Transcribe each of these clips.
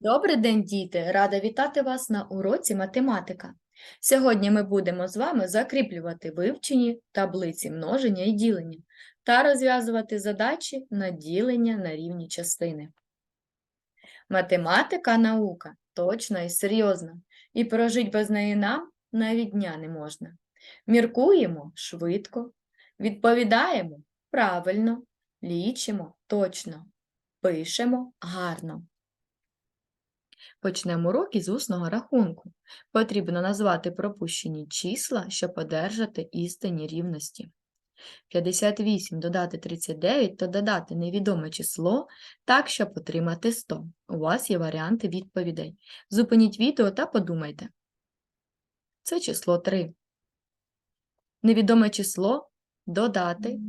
Добрий день, діти! Рада вітати вас на уроці математика. Сьогодні ми будемо з вами закріплювати вивчені таблиці множення і ділення та розв'язувати задачі на ділення на рівні частини. Математика – наука точна і серйозна, і прожить без неї нам навіть дня не можна. Міркуємо швидко, відповідаємо правильно, лічимо точно, пишемо гарно. Почнемо урок із усного рахунку. Потрібно назвати пропущені числа, щоб одержати істинні рівності. 58 додати 39 то додати невідоме число так, щоб отримати 100. У вас є варіанти відповідей. Зупиніть відео та подумайте. Це число 3. Невідоме число додати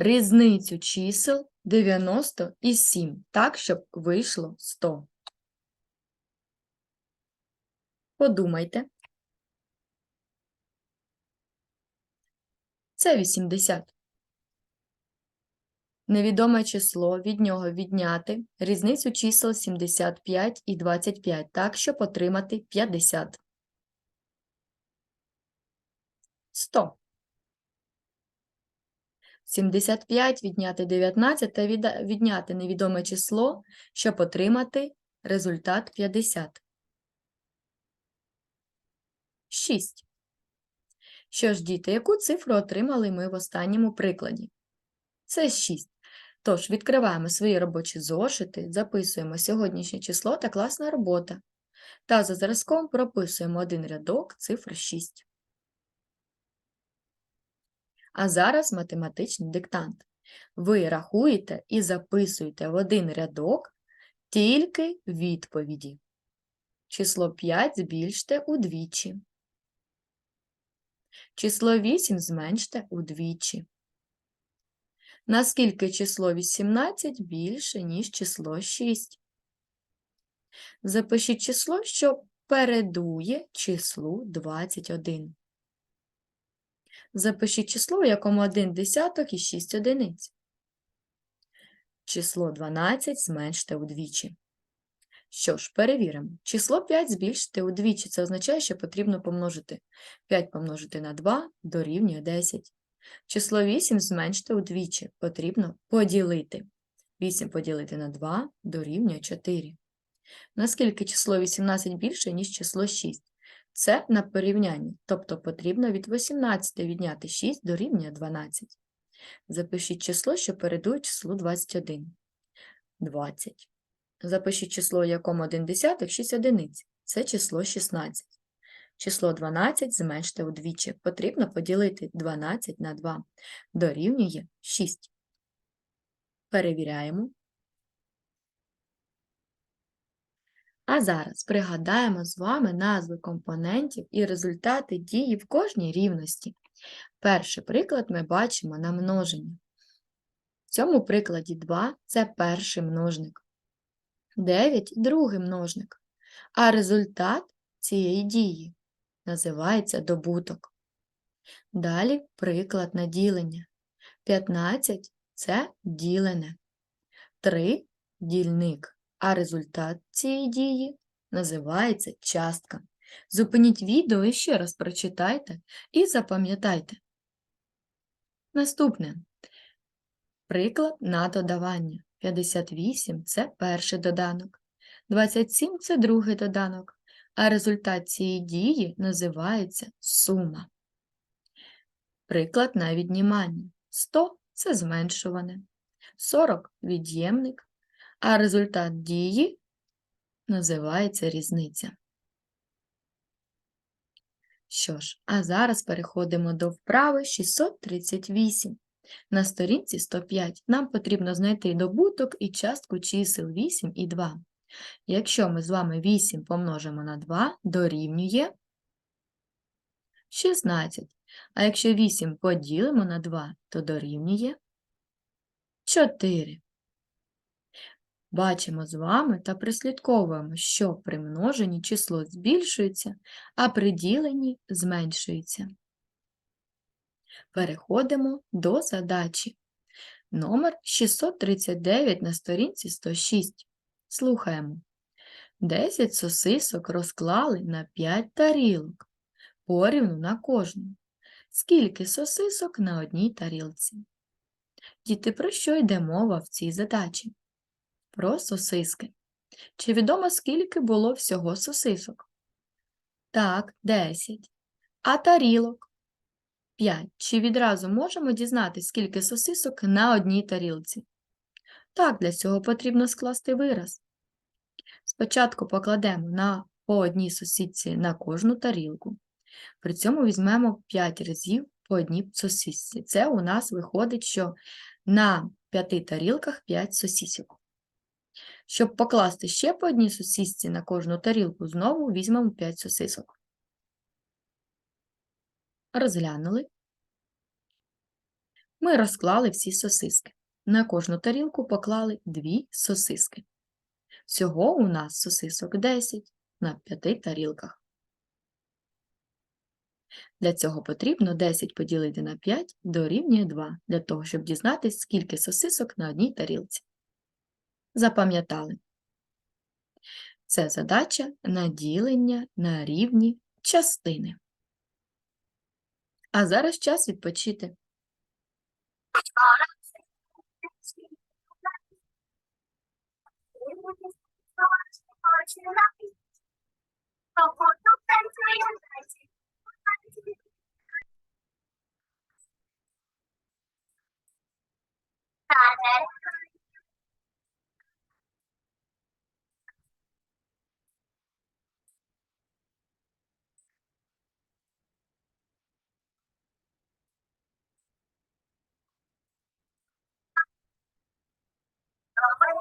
різницю чисел 90 і 7, так, щоб вийшло 100. Подумайте. Це 80. Невідоме число, від нього відняти різницю чисел 75 і 25, так, щоб отримати 50. 100. 75 відняти 19 та відняти невідоме число, щоб отримати результат 50. 6. Що ж, діти, яку цифру отримали ми в останньому прикладі? Це 6. Тож, відкриваємо свої робочі зошити, записуємо сьогоднішнє число та класна робота. Та за зразком прописуємо один рядок цифр 6. А зараз математичний диктант. Ви рахуєте і записуєте в один рядок тільки відповіді. Число 5 збільште удвічі. Число 8 зменште удвічі. Наскільки число 18 більше, ніж число 6? Запишіть число, що передує числу 21. Запишіть число, у якому 1 десяток і 6 одиниць. Число 12 зменште удвічі. Що ж, перевіримо. Число 5 збільшити удвічі. Це означає, що потрібно помножити 5 помножити на 2 дорівнює 10. Число 8 зменшити удвічі. Потрібно поділити. 8 поділити на 2 дорівнює 4. Наскільки число 18 більше, ніж число 6? Це на порівнянні, тобто потрібно від 18 відняти 6 дорівнює 12. Запишіть число, що передує числу 21. 20. Запишіть число, якому 1 десяток 6 одиниць. Це число 16. Число 12 зменште удвічі. Потрібно поділити 12 на 2. Дорівнює 6. Перевіряємо. А зараз пригадаємо з вами назви компонентів і результати дії в кожній рівності. Перший приклад ми бачимо на множення. В цьому прикладі 2 – це перший множник. 9 – другий множник. А результат цієї дії називається добуток. Далі приклад на ділення. 15 – це ділене. 3 – дільник. А результат цієї дії називається частка. Зупиніть відео і ще раз прочитайте і запам'ятайте. Наступне. Приклад на додавання. 58 – це перший доданок. 27 – це другий доданок. А результат цієї дії називається сума. Приклад на віднімання. 100 – це зменшуване. 40 – від'ємник. А результат дії називається різниця. Що ж, а зараз переходимо до вправи 638. На сторінці 105 нам потрібно знайти добуток і частку чисел 8 і 2. Якщо ми з вами 8 помножимо на 2, дорівнює 16. А якщо 8 поділимо на 2, то дорівнює 4. Бачимо з вами та прислідковуємо, що при множенні число збільшується, а при діленні зменшується. Переходимо до задачі. Номер 639 на сторінці 106. Слухаємо. 10 сосисок розклали на 5 тарілок, порівну на кожну. Скільки сосисок на одній тарілці? Діти, про що йде мова в цій задачі? Про сосиски. Чи відомо, скільки було всього сосисок? Так, 10. А тарілок? 5. Чи відразу можемо дізнатися, скільки сосисок на одній тарілці? Так, для цього потрібно скласти вираз. Спочатку покладемо на по одній сосисці на кожну тарілку. При цьому візьмемо 5 разів по одній сосисці. Це у нас виходить, що на 5 тарілках 5 сосисок. Щоб покласти ще по одній сосисці на кожну тарілку, знову візьмемо 5 сосисок. Розглянули. Ми розклали всі сосиски. На кожну тарілку поклали 2 сосиски. Всього у нас сосисок 10 на 5 тарілках. Для цього потрібно 10 поділити на 5 дорівнює 2, для того, щоб дізнатися, скільки сосисок на одній тарілці. Запам'ятали. Це задача на ділення на рівні частини. А зараз час відпочити.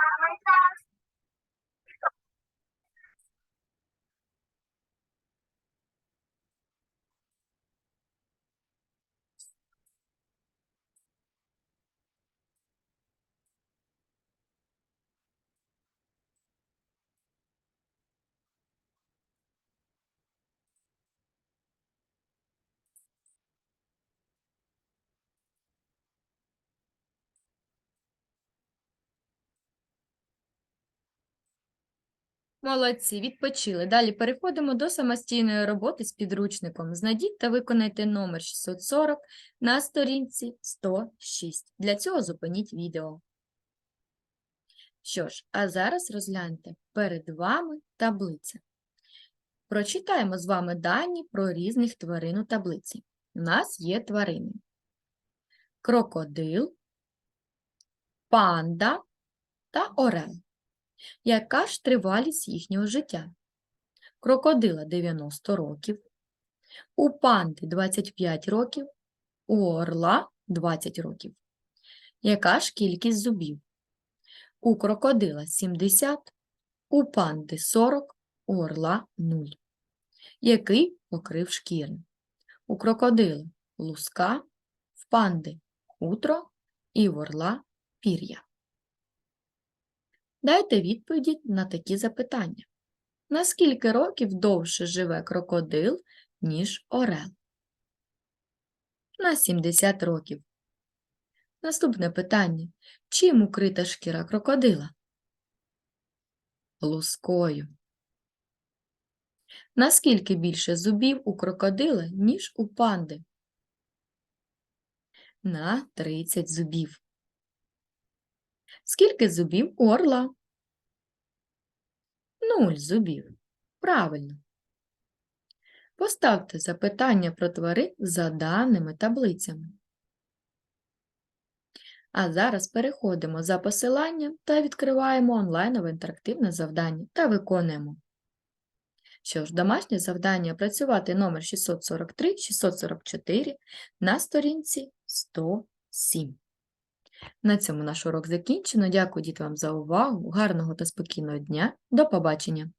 Bye, my friends. Молодці, відпочили. Далі переходимо до самостійної роботи з підручником. Знайдіть та виконайте номер 640 на сторінці 106. Для цього зупиніть відео. Що ж, а зараз розгляньте перед вами таблиця. Прочитаємо з вами дані про різних тварин у таблиці. У нас є тварини. Крокодил, панда та орел. Яка ж тривалість їхнього життя? Крокодила 90 років, у панди 25 років, у орла 20 років. Яка ж кількість зубів? У крокодила 70, у панди 40, у орла 0. Який покрив шкіри? У крокодила луска, в панди хутро і в орла пір'я. Дайте відповіді на такі запитання. На скільки років довше живе крокодил, ніж орел? На 70 років. Наступне питання. Чим укрита шкіра крокодила? Лускою. Наскільки більше зубів у крокодила, ніж у панди? на 30 зубів. Скільки зубів у орла? Нуль зубів. Правильно. Поставте запитання про тварин за даними таблицями. А зараз переходимо за посиланням та відкриваємо онлайнове інтерактивне завдання та виконуємо. Що ж, домашнє завдання працювати номер 643-644 на сторінці 107. На цьому наш урок закінчено. Дякую дітям за увагу. Гарного та спокійного дня. До побачення!